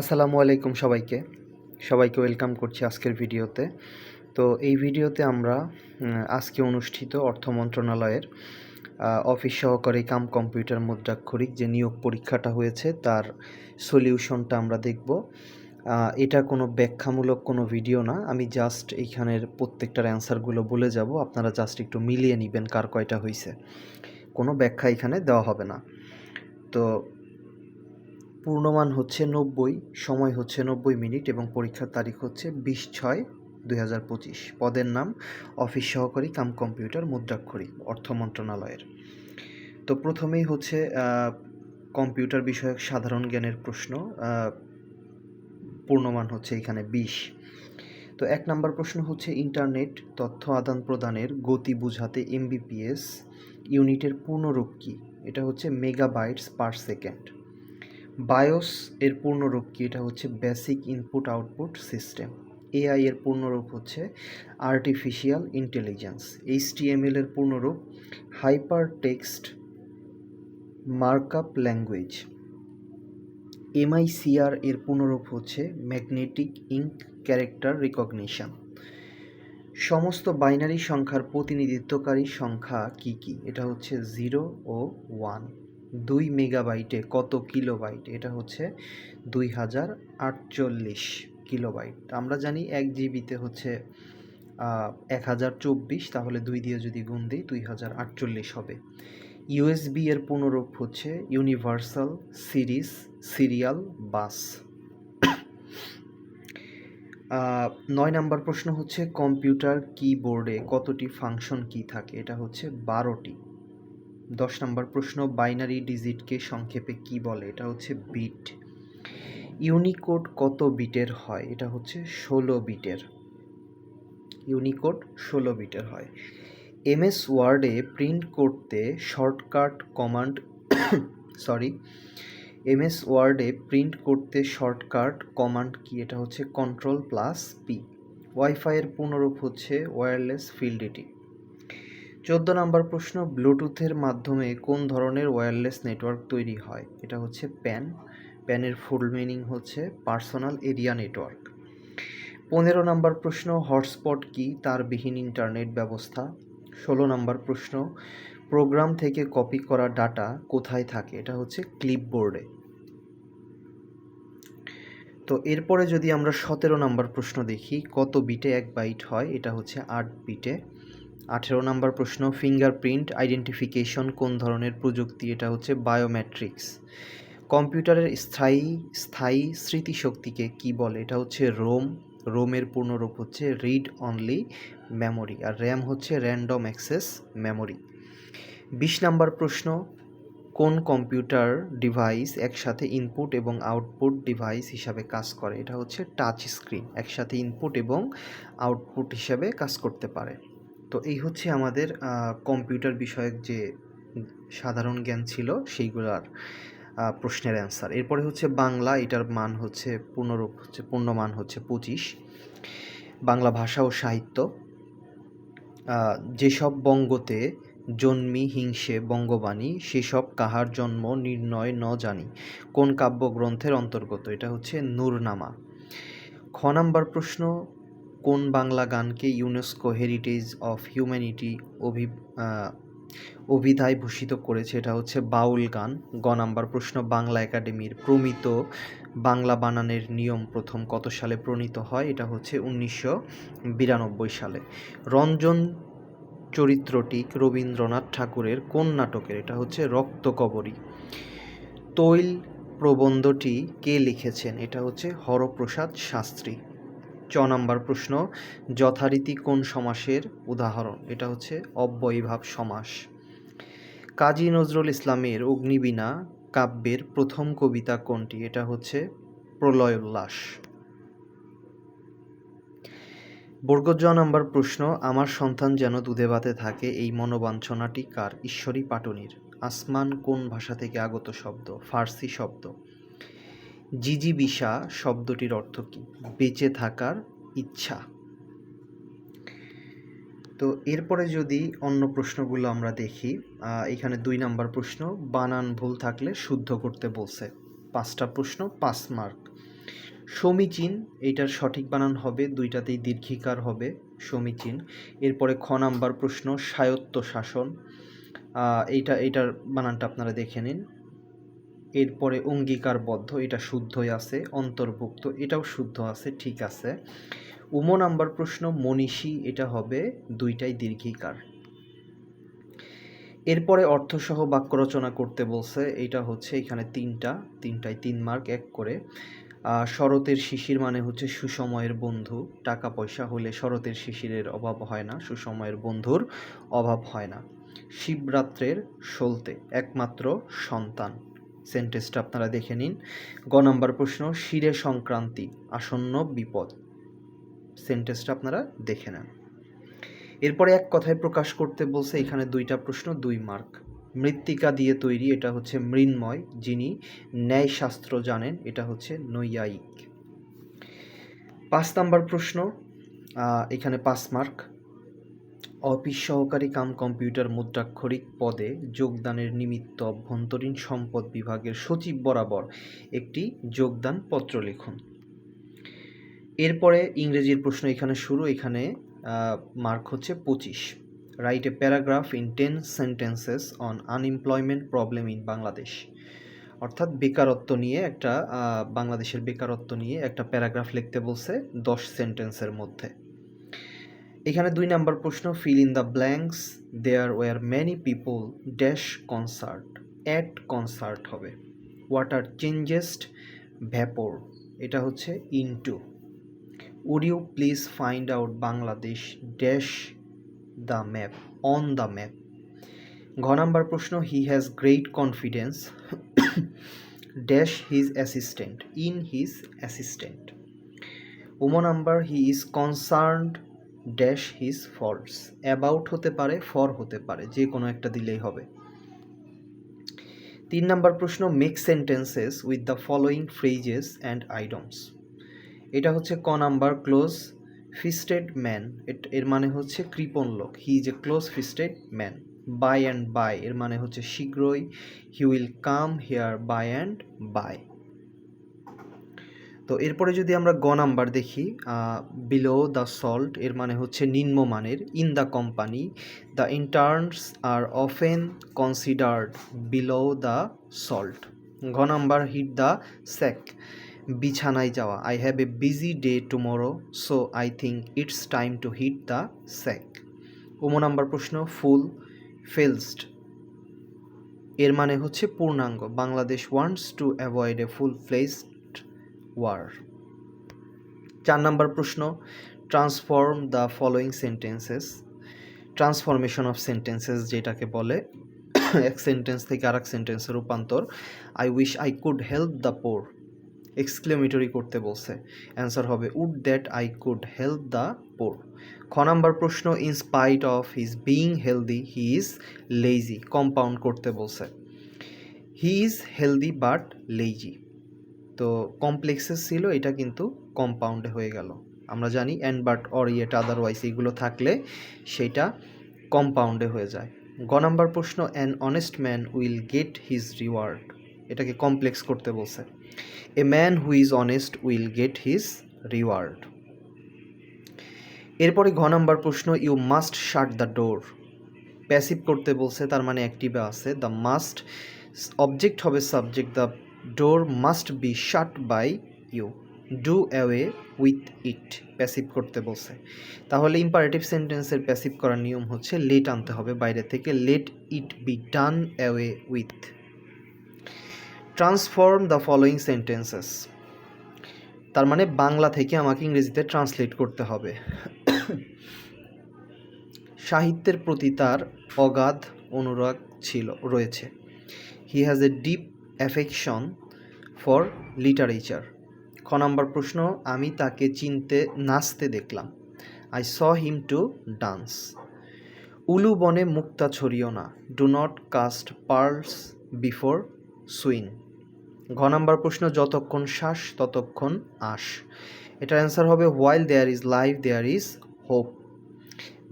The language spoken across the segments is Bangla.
আসসালামু আলাইকুম সবাইকে। সবাইকে ওয়েলকাম করছি আজকের ভিডিওতে। তো এই ভিডিওতে আমরা আজকে অনুষ্ঠিত অর্থ মন্ত্রণালয়ের অফিস সহকারী কাম কম্পিউটার মুদ্রাক্ষরিক যে নিয়োগ পরীক্ষাটা হয়েছে, তার সলিউশনটা আমরা দেখব। এটা কোনো ব্যাখ্যামূলক কোনো ভিডিও না। আমি জাস্ট এইখানের প্রত্যেকটার অ্যান্সারগুলো বলে যাব। আপনারা জাস্ট একটু মিলিয়ে নেবেন কার কয়টা হয়েছে কোনো ব্যাখ্যা এখানে দেওয়া হবে না। তো পূর্ণমান হচ্ছে নব্বই, সময় হচ্ছে নব্বই মিনিট এবং পরীক্ষার তারিখ হচ্ছে বিশ ছয় দুই পদের নাম অফিস সহকারী কাম কম্পিউটার মুদ্রাক্ষরিক অর্থ মন্ত্রণালয়ের। তো প্রথমেই হচ্ছে কম্পিউটার বিষয়ক সাধারণ জ্ঞানের প্রশ্ন পূর্ণমান হচ্ছে এখানে বিশ। তো এক নম্বর প্রশ্ন হচ্ছে ইন্টারনেট তথ্য আদান প্রদানের গতি বুঝাতে এমবিপিএস ইউনিটের পূর্ণরূপ কী? এটা হচ্ছে মেগাবাইটস পার সেকেন্ড। বায়োস এর পূর্ণরূপ কি? এটা হচ্ছে basic input output system AI এর পূর্ণরূপ হচ্ছে আর্টিফিশিয়াল ইন্টেলিজেন্স এইচটিএমএল এর পূর্ণরূপ hyper text markup language MICR এর পূর্ণরূপ হচ্ছে ম্যাগনেটিক ইঙ্ক ক্যারেক্টার রিকগনিশন সমস্ত বাইনারি সংখ্যার প্রতিনিধিত্বকারী সংখ্যা কি কি? এটা হচ্ছে জিরো ও ওয়ান দুই মেগাবাইটে কত কিলোবাইট? এটা হচ্ছে দুই হাজার আটচল্লিশ কিলোবাইট। আমরা জানি এক জিবিতে হচ্ছে এক হাজার চব্বিশ, তাহলে দুই দিয়ে যদি গুণ দিই, দুই হাজার আটচল্লিশ হবে। ইউএসবি এর পুনরূপ হচ্ছে ইউনিভার্সাল সিরিজ, সিরিয়াল, বাস। নয় নাম্বার প্রশ্ন হচ্ছে কম্পিউটার কিবোর্ডে কতটি ফাংশন কি থাকে? এটা হচ্ছে বারোটি। দশ নম্বর প্রশ্ন বাইনারি ডিজিটকে সংক্ষেপে কি বলে? এটা হচ্ছে বিট ইউনিকোড কত বিটের হয়? এটা হচ্ছে ষোলো বিটের ইউনিকোড ষোলো বিটের হয়। এমএস ওয়ার্ডে প্রিন্ট করতে শর্টকাট কমান্ড সরি এমএস ওয়ার্ডে প্রিন্ট করতে শর্টকাট কমান্ড কি? এটা হচ্ছে কন্ট্রোল প্লাস পি ওয়াইফাইয়ের পুনরূপ হচ্ছে ওয়্যারলেস ফিল্ডিটি চোদ্দ নম্বর প্রশ্ন, ব্লুটুথের মাধ্যমে কোন ধরনের ওয়্যারলেস নেটওয়ার্ক তৈরি হয়? এটা হচ্ছে প্যান প্যানের ফুল মিনিং হচ্ছে পার্সোনাল এরিয়া নেটওয়ার্ক পনেরো নম্বর প্রশ্ন হটস্পট কি? তার বিহীন ইন্টারনেট ব্যবস্থা। ষোলো নম্বর প্রশ্ন প্রোগ্রাম থেকে কপি করা ডাটা কোথায় থাকে? এটা হচ্ছে ক্লিপবোর্ডে তো এরপরে যদি আমরা সতেরো নম্বর প্রশ্ন দেখি, কত বিটে এক বাইট হয়? এটা হচ্ছে আট বিটে আঠেরো নম্বর প্রশ্ন ফিঙ্গারপ্রিন্ট আইডেন্টিফিকেশন কোন ধরনের প্রযুক্তি? এটা হচ্ছে বায়োমেট্রিক্স কম্পিউটারের স্থায়ী স্থায়ী স্মৃতিশক্তিকে কি বলে? এটা হচ্ছে রোম রোমের পূর্ণরূপ হচ্ছে রিড অনলি মেমোরি আর র্যাম হচ্ছে র্যান্ডম অ্যাক্সেস মেমোরি বিশ নাম্বার প্রশ্ন, কোন কম্পিউটার ডিভাইস একসাথে ইনপুট এবং আউটপুট ডিভাইস হিসাবে কাজ করে? এটা হচ্ছে টাচ স্ক্রিন একসাথে ইনপুট এবং আউটপুট হিসাবে কাজ করতে পারে। তো এই হচ্ছে আমাদের কম্পিউটার বিষয়ক যে সাধারণ জ্ঞান ছিল সেইগুলার প্রশ্নের অ্যান্সার এরপরে হচ্ছে বাংলা, এটার মান হচ্ছে পূর্ণরূপ হচ্ছে পূর্ণমান হচ্ছে পঁচিশ। বাংলা ভাষা ও সাহিত্য যেসব বঙ্গতে জন্মি, হিংসে, বঙ্গবাণী, সেসব কাহার জন্ম, নির্ণয়, ন জানি, কোন কাব্যগ্রন্থের অন্তর্গত? এটা হচ্ছে নূরনামা। খ নাম্বার প্রশ্ন কোন বাংলা গানকে ইউনেস্কো হেরিটেজ অফ হিউম্যানিটি অভি অভিধায় ভূষিত করেছে? এটা হচ্ছে বাউল গান। গ নাম্বার প্রশ্ন, বাংলা একাডেমির প্রমিত বাংলা বানানের নিয়ম প্রথম কত সালে প্রণীত হয়? এটা হচ্ছে উনিশশো বিরানব্বই সালে। রঞ্জন চরিত্রটি রবীন্দ্রনাথ ঠাকুরের কোন নাটকের? এটা হচ্ছে রক্তকবরী তৈল প্রবন্ধটি কে লিখেছেন? এটা হচ্ছে হরপ্রসাদ শাস্ত্রী। নাম্বার প্রশ্ন, যথারীতি কোন সমাসের উদাহরণ? এটা হচ্ছে অব্যয়ীভাব সমাস। কাজী নজরুল ইসলামের অগ্নিবীণা কাব্যের প্রথম কবিতা কোনটি? এটা হচ্ছে প্রলয় উল্লাস বর্গ জ নাম্বার প্রশ্ন, আমার সন্তান যেন দুধে ভাতে থাকে, এই মনোবাঞ্ছনাটি কার? ঈশ্বরী পাটনির। আসমান কোন ভাষা থেকে আগত শব্দ? ফার্সি শব্দ। জিজিবিসা শব্দটির অর্থ কী? বেঁচে থাকার ইচ্ছা। তো এরপরে যদি অন্য প্রশ্নগুলো আমরা দেখি এখানে দুই নাম্বার প্রশ্ন, বানান ভুল থাকলে শুদ্ধ করতে বলছে। পাঁচটা প্রশ্ন, পাঁচ মার্ক। সমীচীন, এটার সঠিক বানান হবে, দুইটাতেই দীর্ঘিকার হবে, সমীচীন। এরপরে খ নাম্বার প্রশ্ন স্বায়ত্ত শাসন এইটা এইটার বানানটা আপনারা দেখে নিন। এরপরে অঙ্গীকারবদ্ধ, এটা শুদ্ধই আছে, অন্তর্ভুক্ত, এটাও শুদ্ধ আছে, ঠিক আছে। উম নাম্বার প্রশ্ন, মনীষী, এটা হবে দুইটাই দীর্ঘিকার। এরপরে অর্থসহ বাক্য রচনা করতে বলছে, এটা হচ্ছে এখানে তিনটা, তিনটায় তিন মার্ক, এক করে। শরতের শিশির মানে হচ্ছে সুসময়ের বন্ধু, টাকা পয়সা হলে শরতের শিশিরের অভাব হয় না, সুসময়ের বন্ধুর অভাব হয় না। শিবরাত্রের সলতে, একমাত্র সন্তান। সেন্টেন্সটা আপনারা দেখে নিন। গ নম্বর প্রশ্ন, শিরে সংক্রান্তি, আসন্ন বিপদ। সেন্টেন্সটা আপনারা দেখে নেন। এরপরে এক কথায় প্রকাশ করতে বলছে এখানে দুইটা প্রশ্ন, দুই মার্ক। মৃত্তিকা দিয়ে তৈরি, এটা হচ্ছে মৃন্ময়, যিনি ন্যায়শাস্ত্র জানেন, এটা হচ্ছে নৈয়ায়িক। পাঁচ নাম্বার প্রশ্ন এখানে পাঁচ মার্ক। অফিস সহকারী কাম কম্পিউটার মুদ্রাক্ষরিক পদে যোগদানের নিমিত্ত অভ্যন্তরীণ সম্পদ বিভাগের সচিব বরাবর একটি যোগদান পত্র লিখুন। এরপরে ইংরেজির প্রশ্ন এখানে শুরু, এখানে মার্ক হচ্ছে পঁচিশ। Write a paragraph in ten sentences on unemployment problem in Bangladesh অর্থাৎ বেকারত্ব নিয়ে একটা বাংলাদেশের বেকারত্ব নিয়ে একটা প্যারাগ্রাফ লিখতে বলছে দশ সেন্টেন্সের মধ্যে। এখানে দুই নাম্বার প্রশ্ন fill in the blanks there were many people dash concert at concert হবে। ওয়াটার চেঞ্জেস্ট ভ্যাপোর এটা হচ্ছে into would you please find out Bangladesh dash the map on the map ঘ নাম্বার প্রশ্ন he has great confidence dash his assistant in his assistant উমো number he is concerned dash his faults about হতে পারে ফর হতে পারে, যে কোনো একটা দিলেই হবে। তিন নাম্বার প্রশ্ন make sentences with the following phrases and idioms এটা হচ্ছে ক নাম্বার ক্লোজ ফিস্টেড ম্যান এর মানে হচ্ছে কৃপণ লোক। He is a close fisted man by and by এর মানে হচ্ছে শীঘ্রই। He will come here by and by তো এরপরে যদি আমরা গ নাম্বার দেখি বিলো দ্য সল্ট এর মানে হচ্ছে নিম্নমানের in the company the interns are often considered below the salt ঘ নাম্বার হিট দ্য স্যাক বিছানায় যাওয়া। I have a busy day tomorrow so I think it's time to hit the sack উমো number প্রশ্ন ফুল ফেলসড এর মানে হচ্ছে পূর্ণাঙ্গ। Bangladesh wants to avoid a full fledged war চার নাম্বার প্রশ্ন transform the following sentences transformation of sentences যেটাকে বলে, এক সেন্টেন্স থেকে আরেক সেন্টেন্সের রূপান্তর। I wish I could help the poor exclamatory করতে বলছে। অ্যান্সার হবে would that I could help the poor খ নাম্বার প্রশ্ন in spite of his being healthy he is lazy compound করতে বলছে। He is healthy but lazy তো কমপ্লেক্সেস ছিল, এটা কিন্তু কম্পাউন্ডে হয়ে গেল। আমরা জানি and but or yet otherwise এগুলো থাকলে সেটা কম্পাউন্ডে হয়ে যায়। গ নাম্বার প্রশ্ন an honest man will get his reward এটাকে কমপ্লেক্স করতে বলছে। A man who is honest will get his reward এরপরে ঘ নাম্বার প্রশ্ন you must shut the door passive করতে বলছে, তার মানে অ্যাক্টিভে আছে। দ্য মাস্ট অবজেক্ট হবে subject the door must be shut by you do away with it passive করতে বলছে। তাহলে ইম্পারেটিভ সেন্টেন্সের প্যাসিভ করার নিয়ম হচ্ছে লেট আনতে হবে বাইরে থেকে। Let it be done away with transform the following sentences তার মানে বাংলা থেকে আমাকে ইংরেজিতে ট্রান্সলেট করতে হবে। সাহিত্যের প্রতি তার অগাধ অনুরাগ ছিল, রয়েছে। He has a deep affection for literature খ নম্বর প্রশ্ন, আমি তাকে চিনতে, নাচতে দেখলাম। I saw him to dance উলু বনে মুক্তা ছড়িও না। Do not cast pearls before swine ঘ নাম্বার প্রশ্ন, যতক্ষণ শ্বাস, ততক্ষণ আশ। এটার অ্যান্সার হবে while there is life there is hope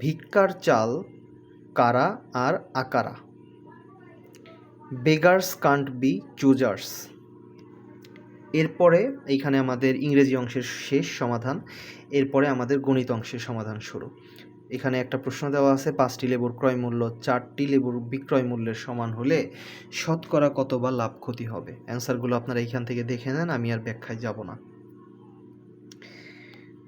ভিক্ষার চাল কারা আর আকারা? বেগার্স কান্ট বি চুজার্স এরপরে এইখানে আমাদের ইংরেজি অংশের শেষ সমাধান, এরপরে আমাদের গণিত অংশের সমাধান শুরু। এখানে একটা প্রশ্ন দেওয়া আছে, পাঁচটি লেবুর ক্রয় মূল্য চারটি লেবুর বিক্রয় মূল্যের সমান হলে শতকরা কত বা লাভ ক্ষতি হবে? অ্যান্সারগুলো আপনারা এইখান থেকে দেখে নেন, আমি আর ব্যাখ্যায় যাব না।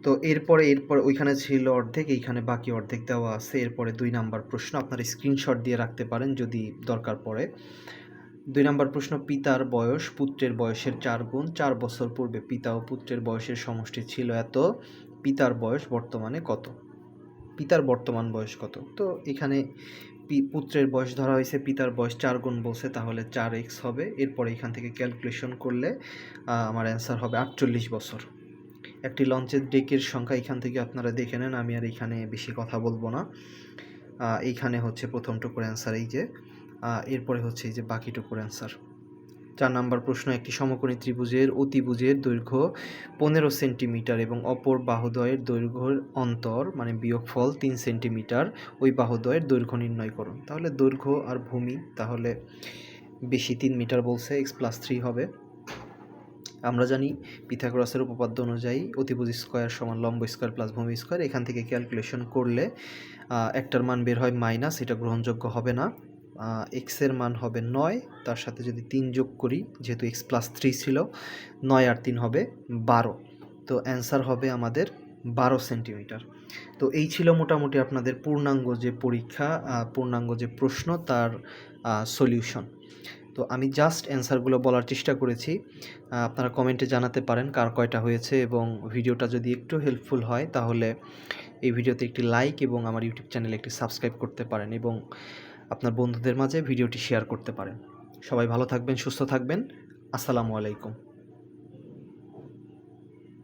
তো এরপরে, এরপর ওইখানে ছিল অর্ধেক, এইখানে বাকি অর্ধেক দেওয়া আছে। এরপরে দুই নাম্বার প্রশ্ন, আপনারা স্ক্রিনশট দিয়ে রাখতে পারেন যদি দরকার পড়ে। দুই নাম্বার প্রশ্ন, পিতার বয়স, পুত্রের বয়সের চার গুণ। চার বছর পূর্বে পিতা ও পুত্রের বয়সের সমষ্টি ছিল এত। পিতার বয়স বর্তমানে কত? পিতার বর্তমান বয়স কত? তো এখানে পুত্রের বয়স ধরা হয়েছে, পিতার বয়স চার গুণ বলছে, তাহলে চার এক্স হবে। এরপরে এখান থেকে ক্যালকুলেশন করলে আমার অ্যান্সার হবে আটচল্লিশ বছর। একটি লঞ্চের ডেকের সংখ্যা এখান থেকে আপনারা দেখে নেন, আমি আর এখানে বেশি কথা বলব না। এইখানে হচ্ছে প্রথম টুকুর অ্যান্সার এই যে। এরপরে হচ্ছে এই যে বাকি টুকুর অ্যান্সার চার নাম্বার প্রশ্ন, একটি সমকোণী ত্রিভুজের অতিভুজের দৈর্ঘ্য পনেরো সেন্টিমিটার এবং অপর বাহুদ্বয়ের দৈর্ঘ্যের অন্তর মানে বিয়োগফল তিন সেন্টিমিটার, ওই বাহুদ্বয়ের দৈর্ঘ্য নির্ণয় করুন। তাহলে দৈর্ঘ্য আর ভূমি তাহলে বেশি তিন মিটার বলছে এক্স প্লাস থ্রি হবে। আমরা জানি পিথাগোরাসের উপপাদ্য অনুযায়ী অতিভুজ স্কোয়ার সমান লম্ব স্কোয়ার প্লাস ভূমি স্কোয়ার। এখান থেকে ক্যালকুলেশন করলে একটার মান বের হয় মাইনাস এটা গ্রহণযোগ্য হবে না। এক্সের মান হবে নয়, তার সাথে যদি তিন যোগ করি, যেহেতু এক্স প্লাস থ্রি ছিল, নয় আর তিন হবে বারো। তো অ্যান্সার হবে আমাদের বারো সেন্টিমিটার তো এই ছিল মোটামুটি আপনাদের পূর্ণাঙ্গ যে পরীক্ষা পূর্ণাঙ্গ যে প্রশ্ন তার সলিউশন তো আমি জাস্ট অ্যান্সারগুলো বলার চেষ্টা করেছি। আপনারা কমেন্টে জানাতে পারেন কার কয়টা হয়েছে এবং ভিডিওটা যদি একটু হেল্পফুল হয় তাহলে এই ভিডিওতে একটি লাইক এবং আমার ইউটিউব চ্যানেলে একটি সাবস্ক্রাইব করতে পারেন এবং আপনার বন্ধুদের মাঝে ভিডিওটি শেয়ার করতে পারেন। সবাই ভালো থাকবেন, সুস্থ থাকবেন। আসসালামু আলাইকুম।